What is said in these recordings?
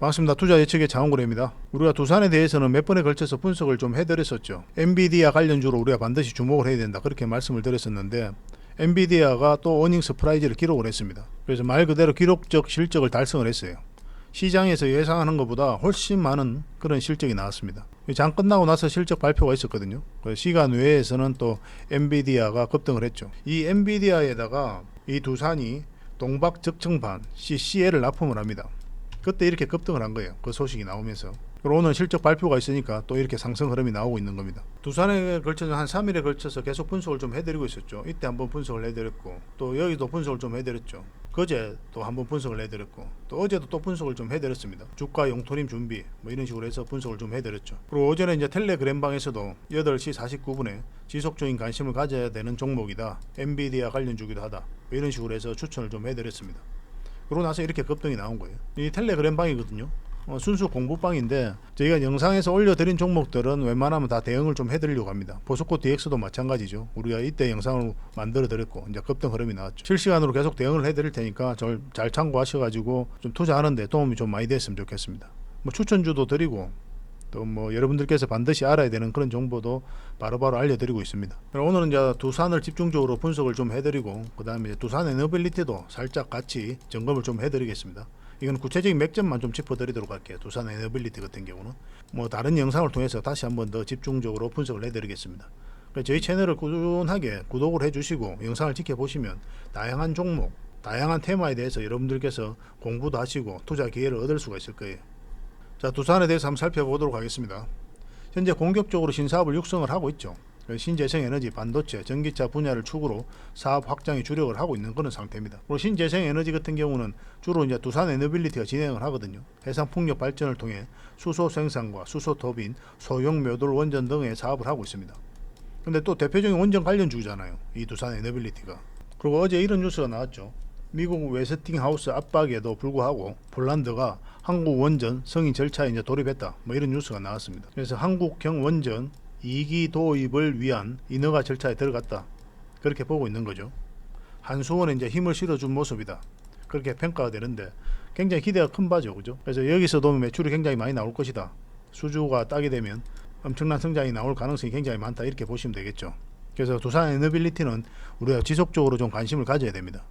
반갑습니다. 투자 예측의 장원구래입니다. 우리가 두산에 대해서는 몇 번에 걸쳐서 분석을 좀 해드렸었죠. 엔비디아 관련주로 우리가 반드시 주목을 해야 된다. 그렇게 말씀을 드렸었는데 엔비디아가 또 어닝 서프라이즈를 기록을 했습니다. 그래서 말 그대로 기록적 실적을 달성을 했어요. 시장에서 예상하는 것보다 훨씬 많은 그런 실적이 나왔습니다. 장 끝나고 나서 실적 발표가 있었거든요. 그 시간 외에서는 또 엔비디아가 급등을 했죠. 이 엔비디아에다가 이 두산이 동박 적청반 CCL을 납품을 합니다. 그때 이렇게 급등을 한 거예요. 그 소식이 나오면서. 그리고 오늘 실적 발표가 있으니까 또 이렇게 상승 흐름이 나오고 있는 겁니다. 두산에 걸쳐서 한 3일에 걸쳐서 계속 분석을 좀 해드리고 있었죠. 이때 한번 분석을 해드렸고 또 여기도 분석을 좀 해드렸죠. 그제 또 한번 분석을 해드렸고 또 어제도 또 분석을 좀 해드렸습니다. 주가 용토림 준비 뭐 이런 식으로 해서 분석을 좀 해드렸죠. 그리고 어제는 이제 텔레그램 방에서도 8시 49분에 지속적인 관심을 가져야 되는 종목이다. 엔비디아 관련 주기도 하다. 뭐 이런 식으로 해서 추천을 좀 해드렸습니다. 그러고 나서 이렇게 급등이 나온 거예요. 이 텔레그램 방이거든요. 어, 순수 공부방인데 저희가 영상에서 올려드린 종목들은 웬만하면 다 대응을 좀 해드리려고 합니다. 보스코 DX도 마찬가지죠. 우리가 이때 영상을 만들어드렸고 이제 급등 흐름이 나왔죠. 실시간으로 계속 대응을 해드릴 테니까 절 잘 참고하셔가지고 좀 투자하는데 도움이 좀 많이 됐으면 좋겠습니다. 뭐 추천주도 드리고 또 뭐 여러분들께서 반드시 알아야 되는 그런 정보도 바로 바로 알려드리고 있습니다. 오늘은 이제 두산을 집중적으로 분석을 좀 해드리고 그 다음에 두산 에너빌리티도 살짝 같이 점검을 좀 해드리겠습니다. 이건 구체적인 맥점만 좀 짚어드리도록 할게요. 두산 에너빌리티 같은 경우는 뭐 다른 영상을 통해서 다시 한번 더 집중적으로 분석을 해드리겠습니다. 저희 채널을 꾸준하게 구독을 해주시고 영상을 지켜보시면 다양한 종목, 다양한 테마에 대해서 여러분들께서 공부도 하시고 투자 기회를 얻을 수가 있을 거예요. 자, 두산에 대해서 한번 살펴보도록 하겠습니다. 현재 공격적으로 신사업을 육성을 하고 있죠. 신재생 에너지, 반도체, 전기차 분야를 축으로 사업 확장에 주력을 하고 있는 그런 상태입니다. 그리고 신재생 에너지 같은 경우는 주로 이제 두산 에너빌리티가 진행을 하거든요. 해상 풍력 발전을 통해 수소 생산과 수소 터빈, 소형 묘돌 원전 등의 사업을 하고 있습니다. 근데 또 대표적인 원전 관련 주잖아요. 이 두산 에너빌리티가. 그리고 어제 이런 뉴스가 나왔죠. 미국 웨스팅하우스 압박에도 불구하고 폴란드가 한국 원전 승인 절차에 이제 돌입했다. 뭐 이런 뉴스가 나왔습니다. 그래서 한국형 원전 2기 도입을 위한 인허가 절차에 들어갔다. 그렇게 보고 있는 거죠. 한수원에 이제 힘을 실어준 모습이다. 그렇게 평가가 되는데 굉장히 기대가 큰 바죠. 그죠? 그래서 여기서도 매출이 굉장히 많이 나올 것이다. 수주가 따게 되면 엄청난 성장이 나올 가능성이 굉장히 많다. 이렇게 보시면 되겠죠. 그래서 두산 에너빌리티는 우리가 지속적으로 좀 관심을 가져야 됩니다.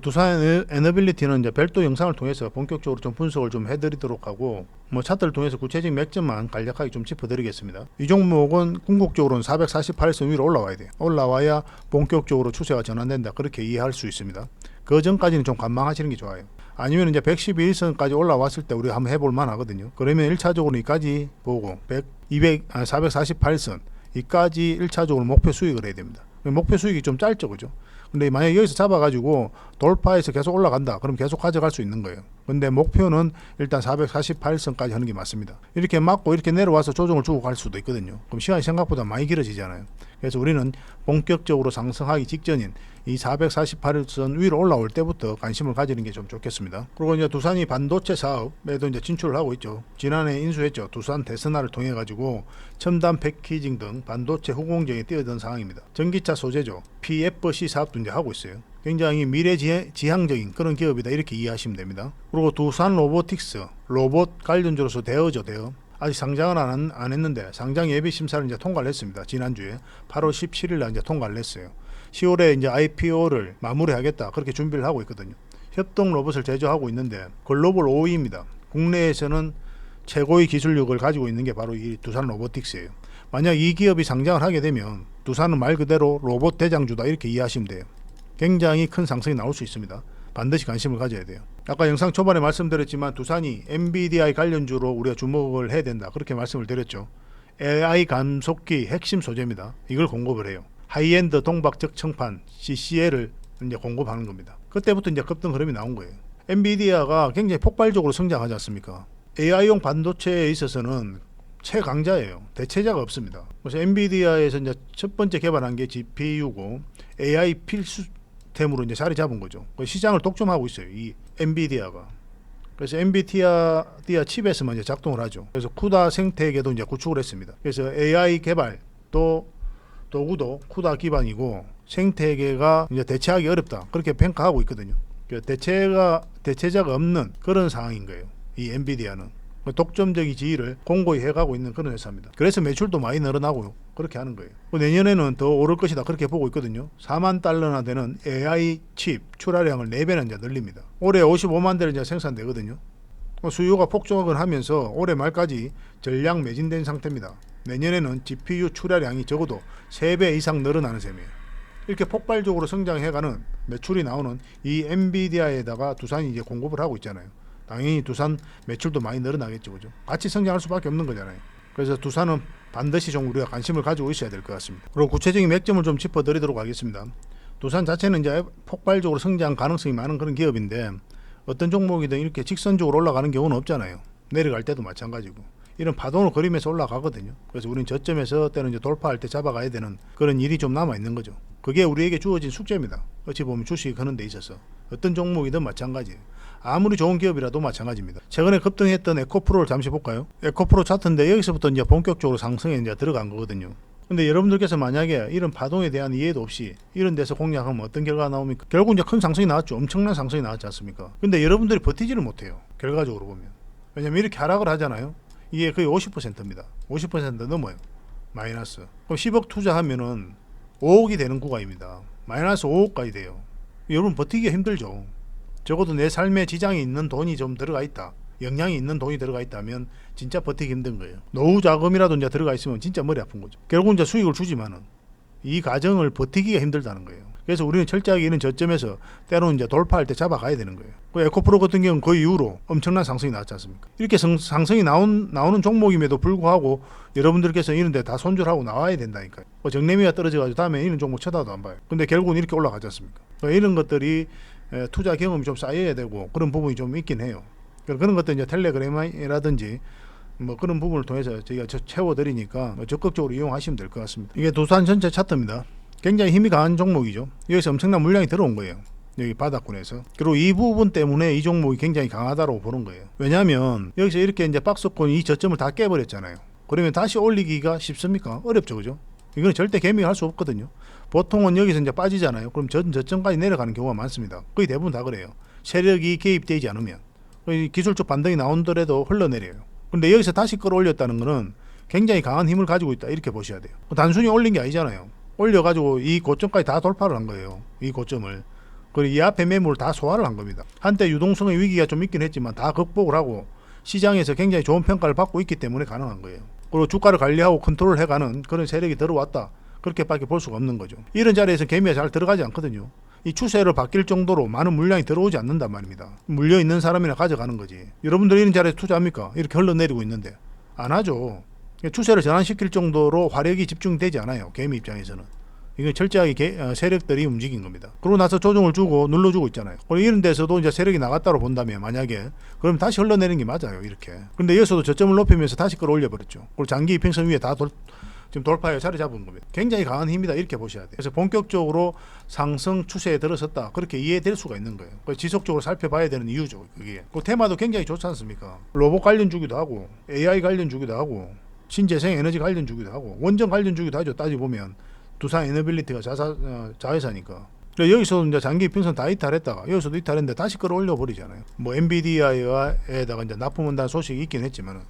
두산 에너- 에너빌리티는 이제 별도 영상을 통해서 본격적으로 좀 분석을 좀 해드리도록 하고 뭐 차트를 통해서 구체적인 맥점만 간략하게 좀 짚어드리겠습니다. 이 종목은 궁극적으로는 448선 위로 올라와야 돼요. 올라와야 본격적으로 추세가 전환된다. 그렇게 이해할 수 있습니다. 그 전까지는 좀 관망하시는 게 좋아요. 아니면 이제 111선까지 올라왔을 때 우리가 한번 해볼 만 하거든요. 그러면 1차적으로 이까지 보고 100, 200, 아, 448선 이까지 1차적으로 목표 수익을 해야 됩니다. 목표 수익이 좀 짧죠, 그죠? 근데 만약에 여기서 잡아가지고 돌파해서 계속 올라간다. 그럼 계속 가져갈 수 있는 거예요. 근데 목표는 일단 448선까지 하는 게 맞습니다. 이렇게 맞고 이렇게 내려와서 조정을 주고 갈 수도 있거든요. 그럼 시간이 생각보다 많이 길어지잖아요. 그래서 우리는 본격적으로 상승하기 직전인 이 448선 위로 올라올 때부터 관심을 가지는 게 좀 좋겠습니다. 그리고 이제 두산이 반도체 사업에도 이제 진출을 하고 있죠. 지난해 인수했죠. 두산 대선화를 통해 가지고 첨단 패키징 등 반도체 후공정에 뛰어든 상황입니다. 전기차 소재죠. PFC 사업도 이제 하고 있어요. 굉장히 미래지향적인 그런 기업이다 이렇게 이해하시면 됩니다. 그리고 두산 로보틱스 로봇 관련주로서 대어죠 대어. 아직 상장은 안, 안 했는데 상장 예비 심사를 이제 통과를 했습니다. 지난주에 8월 17일 날 이제 통과를 했어요. 10월에 이제 IPO를 마무리하겠다 그렇게 준비를 하고 있거든요. 협동 로봇을 제조하고 있는데 글로벌 5위입니다. 국내에서는 최고의 기술력을 가지고 있는 게 바로 이 두산 로보틱스예요. 만약 이 기업이 상장을 하게 되면 두산은 말 그대로 로봇 대장주다 이렇게 이해하시면 돼요. 굉장히 큰 상승이 나올 수 있습니다. 반드시 관심을 가져야 돼요. 아까 영상 초반에 말씀드렸지만 두산이 NVDI 관련주로 우리가 주목을 해야 된다. 그렇게 말씀을 드렸죠. AI 감속기 핵심 소재입니다. 이걸 공급을 해요. 하이엔드 동박적 청판 CCL을 이제 공급하는 겁니다. 그때부터 이제 급등 흐름이 나온 거예요. 엔비디아가 굉장히 폭발적으로 성장하지 않습니까? AI용 반도체에 있어서는 최강자예요. 대체자가 없습니다. 그래서 엔비디아에서 이제 첫 번째 개발한 게 GPU고 AI 필수템으로 이제 자리 잡은 거죠. 그 시장을 독점하고 있어요. 이 엔비디아가. 그래서 엔비디아 디아 칩에서만 이제 작동을 하죠. 그래서 쿠다 생태계도 이제 구축을 했습니다. 그래서 AI 개발 또 도구도 쿠다 기반이고 생태계가 이제 대체하기 어렵다 그렇게 평가하고 있거든요. 그 대체가 대체자가 없는 그런 상황인 거예요. 이 엔비디아는 독점적인 지위를 공고히 해가고 있는 그런 회사입니다. 그래서 매출도 많이 늘어나고 그렇게 하는 거예요. 뭐 내년에는 더 오를 것이다 그렇게 보고 있거든요. 4만 달러나 되는 AI 칩 출하량을 4배나 이제 늘립니다. 올해 55만 대를 이제 생산되거든요. 뭐 수요가 폭증을 하면서 올해 말까지 전량 매진된 상태입니다. 내년에는 GPU 출하량이 적어도 3배 이상 늘어나는 셈이에요. 이렇게 폭발적으로 성장해가는 매출이 나오는 이 엔비디아에다가 두산이 이제 공급을 하고 있잖아요. 당연히 두산 매출도 많이 늘어나겠죠, 그죠? 같이 성장할 수밖에 없는 거잖아요. 그래서 두산은 반드시 좀 우리가 관심을 가지고 있어야 될 것 같습니다. 그리고 구체적인 맥점을 좀 짚어드리도록 하겠습니다. 두산 자체는 이제 폭발적으로 성장 가능성이 많은 그런 기업인데 어떤 종목이든 이렇게 직선적으로 올라가는 경우는 없잖아요. 내려갈 때도 마찬가지고. 이런 파동을 그리면서 올라가거든요. 그래서 우리는 저점에서 때는 이제 돌파할 때 잡아가야 되는 그런 일이 좀 남아 있는 거죠. 그게 우리에게 주어진 숙제입니다. 어찌 보면 주식 하는 데 있어서 어떤 종목이든 마찬가지예요. 아무리 좋은 기업이라도 마찬가지입니다. 최근에 급등했던 에코프로를 잠시 볼까요? 에코프로 차트인데 여기서부터 이제 본격적으로 상승에 이제 들어간 거거든요. 근데 여러분들께서 만약에 이런 파동에 대한 이해도 없이 이런 데서 공략하면 어떤 결과가 나옵니까? 결국 이제 큰 상승이 나왔죠. 엄청난 상승이 나왔지 않습니까? 근데 여러분들이 버티지를 못해요. 결과적으로 보면. 왜냐면 이렇게 하락을 하잖아요. 이게 거의 50%입니다. 50% 넘어요. 마이너스. 그럼 10억 투자하면은 5억이 되는 구간입니다. 마이너스 5억까지 돼요. 여러분 버티기가 힘들죠. 적어도 내 삶에 지장이 있는 돈이 좀 들어가 있다. 영향이 있는 돈이 들어가 있다면 진짜 버티기 힘든 거예요. 노후 자금이라도 이제 들어가 있으면 진짜 머리 아픈 거죠. 결국 이제 수익을 주지만은 이 과정을 버티기가 힘들다는 거예요. 그래서 우리는 철저하게 이런 저점에서 때로는 이제 돌파할 때 잡아가야 되는 거예요. 그 에코프로 같은 경우는 그 이후로 엄청난 상승이 나왔지 않습니까? 이렇게 성, 상승이 나온, 나오는 종목임에도 불구하고 여러분들께서 이런 데 다 손절하고 나와야 된다니까요. 뭐 정내미가 떨어져가지고 다음에 이런 종목 쳐다도 안 봐요. 근데 결국은 이렇게 올라가지 않습니까? 그러니까 이런 것들이 에, 투자 경험이 좀 쌓여야 되고 그런 부분이 좀 있긴 해요. 그런 것들 이제 텔레그램이라든지 뭐 그런 부분을 통해서 저희가 저- 채워드리니까 뭐 적극적으로 이용하시면 될 것 같습니다. 이게 도산 전체 차트입니다. 굉장히 힘이 강한 종목이죠. 여기서 엄청난 물량이 들어온 거예요. 여기 바닥권에서. 그리고 이 부분 때문에 이 종목이 굉장히 강하다고 보는 거예요. 왜냐하면 여기서 이렇게 이제 박스권 이 저점을 다 깨버렸잖아요. 그러면 다시 올리기가 쉽습니까? 어렵죠, 그죠? 이거는 절대 개미할 수 없거든요. 보통은 여기서 이제 빠지잖아요. 그럼 전 저점까지 내려가는 경우가 많습니다. 거의 대부분 다 그래요. 세력이 개입되지 않으면 이 기술적 반등이 나온더라도 흘러내려요. 근데 여기서 다시 끌어올렸다는 거는 굉장히 강한 힘을 가지고 있다 이렇게 보셔야 돼요. 단순히 올린 게 아니잖아요. 올려가지고 이 고점까지 다 돌파를 한 거예요. 이 고점을. 그리고 이 앞에 매물을 다 소화를 한 겁니다. 한때 유동성의 위기가 좀 있긴 했지만 다 극복을 하고 시장에서 굉장히 좋은 평가를 받고 있기 때문에 가능한 거예요. 그리고 주가를 관리하고 컨트롤 해가는 그런 세력이 들어왔다. 그렇게밖에 볼 수가 없는 거죠. 이런 자리에서 개미가 잘 들어가지 않거든요. 이 추세를 바뀔 정도로 많은 물량이 들어오지 않는단 말입니다. 물려 있는 사람이나 가져가는 거지. 여러분들이 이런 자리에서 투자합니까? 이렇게 흘러내리고 있는데 안 하죠. 추세를 전환시킬 정도로 화력이 집중되지 않아요. 개미 입장에서는. 이건 철저하게 개- 어, 세력들이 움직인 겁니다. 그러고 나서 조정을 주고 눌러주고 있잖아요. 이런 데서도 이제 세력이 나갔다고 본다면 만약에 그럼 다시 흘러내리는 게 맞아요. 이렇게. 근데 여기서도 저점을 높이면서 다시 끌어올려 버렸죠. 그리고 장기 이평선 위에 다 돌, 지금 돌파에 자리 잡은 겁니다. 굉장히 강한 힘이다 이렇게 보셔야 돼요. 그래서 본격적으로 상승 추세에 들어섰다 그렇게 이해될 수가 있는 거예요. 그래서 지속적으로 살펴봐야 되는 이유죠. 그게. 그 테마도 굉장히 좋지 않습니까? 로봇 관련 주기도 하고 AI 관련 주기도 하고 신재생 에너지 관련 주기도 하고 원전 관련 주기도 하죠. 따지 보면 두산 에너빌리티가 자사 어, 자회사니까. 그래서 여기서 이제 장기 평선 다 이탈했다가 여기서도 이탈했는데 다시 끌어올려 버리잖아요. 뭐 엔비디아에다가 이제 납품한다는 소식이 있긴 했지만은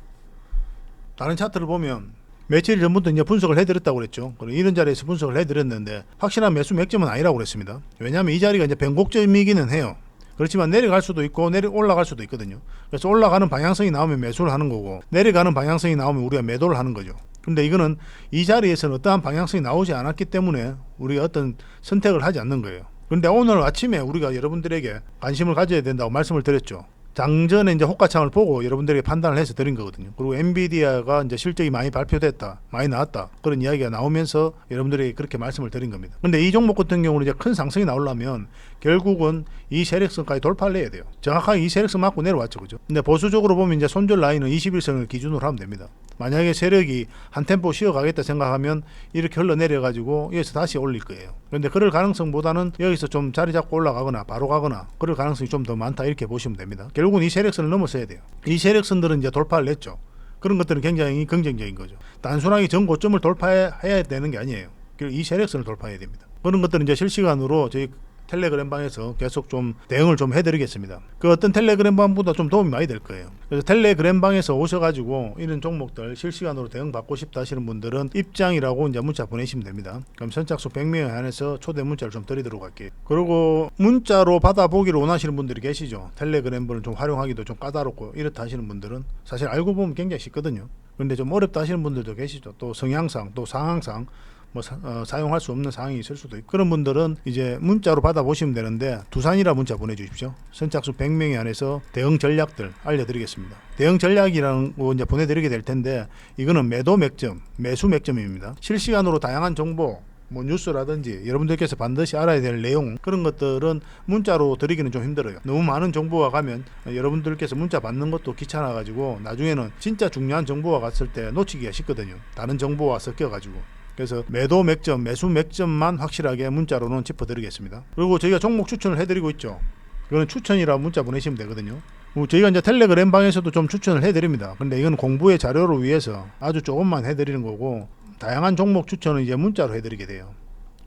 다른 차트를 보면 며칠 전부터 이제 분석을 해드렸다고 그랬죠. 그리고 이런 자리에서 분석을 해드렸는데 확실한 매수 맥점은 아니라고 그랬습니다. 왜냐하면 이 자리가 이제 변곡점이기는 해요. 그렇지만 내려갈 수도 있고 내려 올라갈 수도 있거든요. 그래서 올라가는 방향성이 나오면 매수를 하는 거고 내려가는 방향성이 나오면 우리가 매도를 하는 거죠. 근데 이거는 이 자리에서는 어떠한 방향성이 나오지 않았기 때문에 우리가 어떤 선택을 하지 않는 거예요. 근데 오늘 아침에 우리가 여러분들에게 관심을 가져야 된다고 말씀을 드렸죠. 장전에 이제 호가창을 보고 여러분들에게 판단을 해서 드린 거거든요. 그리고 엔비디아가 이제 실적이 많이 발표됐다, 많이 나왔다 그런 이야기가 나오면서 여러분들에게 그렇게 말씀을 드린 겁니다. 근데 이 종목 같은 경우는 이제 큰 상승이 나오려면 결국은 이 세력선까지 돌파를 해야 돼요. 정확하게 이 세력선 맞고 내려왔죠, 그죠? 근데 보수적으로 보면 이제 손절 라인은 21선을 기준으로 하면 됩니다. 만약에 세력이 한 템포 쉬어가겠다 생각하면 이렇게 흘러내려 가지고 여기서 다시 올릴 거예요. 그런데 그럴 가능성보다는 여기서 좀 자리 잡고 올라가거나 바로 가거나 그럴 가능성이 좀 더 많다 이렇게 보시면 됩니다. 결국은 이 세력선을 넘어서야 돼요. 이 세력선들은 이제 돌파를 냈죠. 그런 것들은 굉장히 긍정적인 거죠. 단순하게 전 고점을 돌파해야 되는 게 아니에요. 이 세력선을 돌파해야 됩니다. 그런 것들은 이제 실시간으로 저희 텔레그램 방에서 계속 좀 대응을 좀 해드리겠습니다. 그 어떤 텔레그램 방보다 좀 도움이 많이 될 거예요. 그래서 텔레그램 방에서 오셔가지고 이런 종목들 실시간으로 대응 받고 싶다 하시는 분들은 입장이라고 이제 문자 보내시면 됩니다. 그럼 선착순 100명에 한해서 초대 문자를 좀 드리도록 할게요. 그리고 문자로 받아보기를 원하시는 분들이 계시죠. 텔레그램을 좀 활용하기도 좀 까다롭고 이렇다 하시는 분들은 사실 알고 보면 굉장히 쉽거든요. 그런데 좀 어렵다 하시는 분들도 계시죠. 또 성향상 또 상황상 뭐 사, 용할 수 없는 상황이 있을 수도 있고 그런 분들은 이제 문자로 받아보시면 되는데 두산이라 문자 보내주십시오. 선착순 100명에 한해서 대응 전략들 알려드리겠습니다. 대응 전략이라는 거 이제 보내드리게 될 텐데 이거는 매도 맥점, 매수 맥점입니다. 실시간으로 다양한 정보 뭐 뉴스라든지 여러분들께서 반드시 알아야 될 내용 그런 것들은 문자로 드리기는 좀 힘들어요. 너무 많은 정보가 가면 여러분들께서 문자 받는 것도 귀찮아 가지고 나중에는 진짜 중요한 정보가 갔을 때 놓치기가 쉽거든요. 다른 정보와 섞여 가지고. 그래서 매도 맥점, 매수 맥점만 확실하게 문자로는 짚어드리겠습니다. 그리고 저희가 종목 추천을 해드리고 있죠. 그거는 추천이라 문자 보내시면 되거든요. 뭐 저희가 이제 텔레그램 방에서도 좀 추천을 해드립니다. 근데 이건 공부의 자료를 위해서 아주 조금만 해드리는 거고 다양한 종목 추천은 이제 문자로 해드리게 돼요.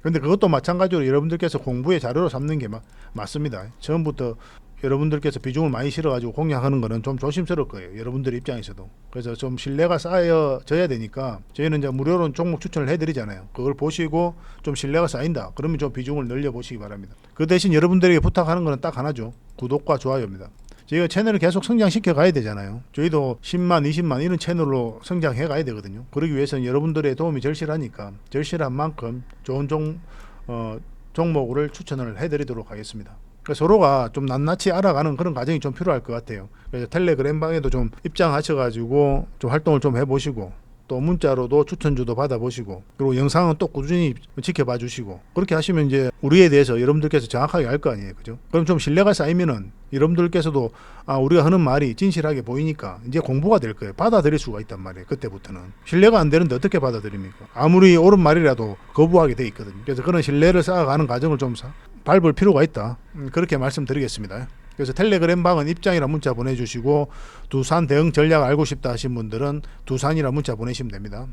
근데 그것도 마찬가지로 여러분들께서 공부의 자료로 삼는 게 마, 맞습니다. 처음부터 여러분들께서 비중을 많이 실어가지고 공략하는 거는 좀 조심스러울 거예요. 여러분들 입장에서도. 그래서 좀 신뢰가 쌓여져야 되니까 저희는 이제 무료로 종목 추천을 해드리잖아요. 그걸 보시고 좀 신뢰가 쌓인다. 그러면 좀 비중을 늘려보시기 바랍니다. 그 대신 여러분들에게 부탁하는 거는 딱 하나죠. 구독과 좋아요입니다. 저희가 채널을 계속 성장시켜 가야 되잖아요. 저희도 10만, 20만 이런 채널로 성장해 가야 되거든요. 그러기 위해서는 여러분들의 도움이 절실하니까 절실한 만큼 좋은 종, 어, 종목을 추천을 해드리도록 하겠습니다. 그러니까 서로가 좀 낱낱이 알아가는 그런 과정이 좀 필요할 것 같아요. 그래서 텔레그램 방에도 좀 입장하셔가지고 좀 활동을 좀 해보시고 또 문자로도 추천주도 받아보시고 그리고 영상은 또 꾸준히 지켜봐 주시고 그렇게 하시면 이제 우리에 대해서 여러분들께서 정확하게 알 거 아니에요. 그죠? 그럼 좀 신뢰가 쌓이면은 여러분들께서도 아 우리가 하는 말이 진실하게 보이니까 이제 공부가 될 거예요. 받아들일 수가 있단 말이에요 그때부터는. 신뢰가 안 되는데 어떻게 받아들입니까? 아무리 옳은 말이라도 거부하게 돼 있거든요. 그래서 그런 신뢰를 쌓아가는 과정을 좀 사- 밟을 필요가 있다 음, 그렇게 말씀드리겠습니다 그래서 텔레그램 방은 입장이라 문자 보내주시고 두산 대응 전략 알고 싶다 하신 분들은 두산이라 문자 보내시면 됩니다.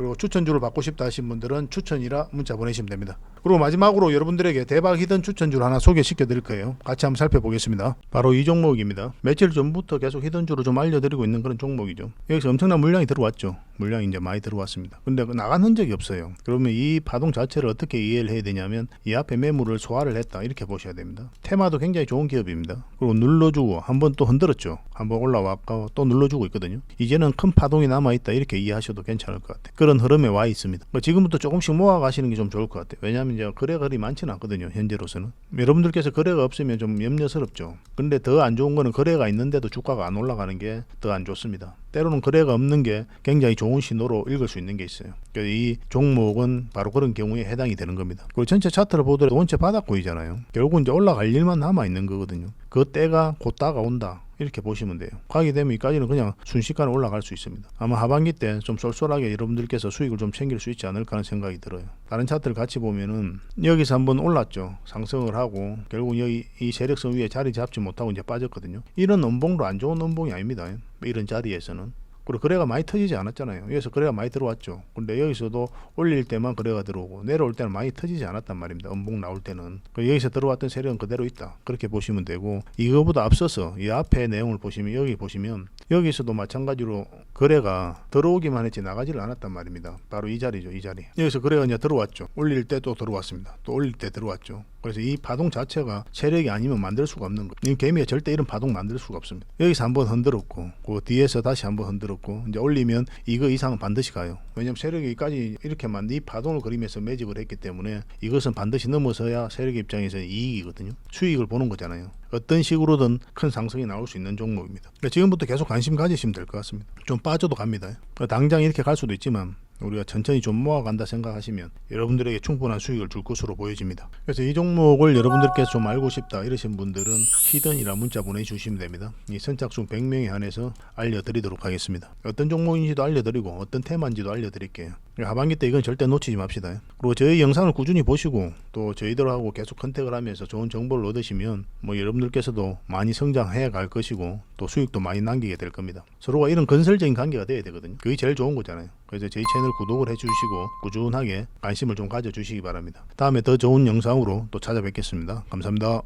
그리고 추천주를 받고 싶다 하신 분들은 추천이라 문자 보내시면 됩니다. 그리고 마지막으로 여러분들에게 대박 히든 추천주를 하나 소개시켜 드릴 거예요. 같이 한번 살펴보겠습니다. 바로 이 종목입니다. 며칠 전부터 계속 히든주를 좀 알려드리고 있는 그런 종목이죠. 여기서 엄청난 물량이 들어왔죠. 물량이 이제 많이 들어왔습니다. 근데 그 나간 흔적이 없어요. 그러면 이 파동 자체를 어떻게 이해를 해야 되냐면 이 앞에 매물을 소화를 했다 이렇게 보셔야 됩니다. 테마도 굉장히 좋은 기업입니다. 그리고 눌러주고 한 번 또 흔들었죠. 한번 올라왔고 또 눌러주고 있거든요. 이제는 큰 파동이 남아 있다 이렇게 이해하셔도 괜찮을 것 같아요. 그런 흐름에 와 있습니다. 뭐 지금부터 조금씩 모아 가시는 게 좀 좋을 것 같아요. 왜냐하면 이제 거래가 그리 많지는 않거든요. 현재로서는 여러분들께서 거래가 없으면 좀 염려스럽죠. 근데 더 안 좋은 거는 거래가 있는데도 주가가 안 올라가는 게 더 안 좋습니다. 때로는 거래가 없는 게 굉장히 좋은 신호로 읽을 수 있는 게 있어요. 그래서 이 종목은 바로 그런 경우에 해당이 되는 겁니다. 그리고 전체 차트를 보더라도 원체 바닥 보이잖아요. 결국 이제 올라갈 일만 남아 있는 거거든요. 그 때가 곧 다가온다. 이렇게 보시면 돼요. 가게 되면 이까지는 그냥 순식간에 올라갈 수 있습니다. 아마 하반기 때 좀 쏠쏠하게 여러분들께서 수익을 좀 챙길 수 있지 않을까 하는 생각이 들어요. 다른 차트를 같이 보면은 여기서 한번 올랐죠. 상승을 하고 결국 여기 이 세력선 위에 자리 잡지 못하고 이제 빠졌거든요. 이런 음봉도 안 좋은 음봉이 아닙니다. 이런 자리에서는. 그리고 거래가 많이 터지지 않았잖아요. 여기서 거래가 많이 들어왔죠. 근데 여기서도 올릴 때만 거래가 들어오고 내려올 때는 많이 터지지 않았단 말입니다. 음봉 나올 때는. 그 여기서 들어왔던 세력은 그대로 있다. 그렇게 보시면 되고 이거보다 앞서서 이 앞에 내용을 보시면 여기 보시면 여기서도 마찬가지로 거래가 들어오기만 했지 나가지를 않았단 말입니다. 바로 이 자리죠. 이 자리. 여기서 거래가 이제 들어왔죠. 올릴 때 또 들어왔습니다. 또 올릴 때 들어왔죠. 그래서 이 파동 자체가 세력이 아니면 만들 수가 없는 거예요. 이 개미가 절대 이런 파동 만들 수가 없습니다. 여기서 한번 흔들었고, 그 뒤에서 다시 한번 흔들었고, 이제 올리면 이거 이상은 반드시 가요. 왜냐면 세력이 여기까지 이렇게만 이 파동을 그리면서 매집을 했기 때문에 이것은 반드시 넘어서야 세력 입장에서는 이익이거든요. 수익을 보는 거잖아요. 어떤 식으로든 큰 상승이 나올 수 있는 종목입니다. 지금부터 계속 관심 가지시면 될 것 같습니다. 좀 빠져도 갑니다. 당장 이렇게 갈 수도 있지만 우리가 천천히 좀 모아간다 생각하시면 여러분들에게 충분한 수익을 줄 것으로 보여집니다. 그래서 이 종목을 여러분들께서 좀 알고 싶다 이러신 분들은 히든이라 문자 보내주시면 됩니다. 이 선착순 100명에 한해서 알려드리도록 하겠습니다. 어떤 종목인지도 알려드리고 어떤 테마인지도 알려드릴게요. 하반기 때 이건 절대 놓치지 맙시다. 그리고 저희 영상을 꾸준히 보시고 또 저희들하고 계속 컨택을 하면서 좋은 정보를 얻으시면 뭐 여러분들께서도 많이 성장해 갈 것이고 또 수익도 많이 남기게 될 겁니다. 서로가 이런 건설적인 관계가 돼야 되거든요. 그게 제일 좋은 거잖아요. 그래서 저희 채널 구독을 해주시고 꾸준하게 관심을 좀 가져주시기 바랍니다. 다음에 더 좋은 영상으로 또 찾아뵙겠습니다. 감사합니다.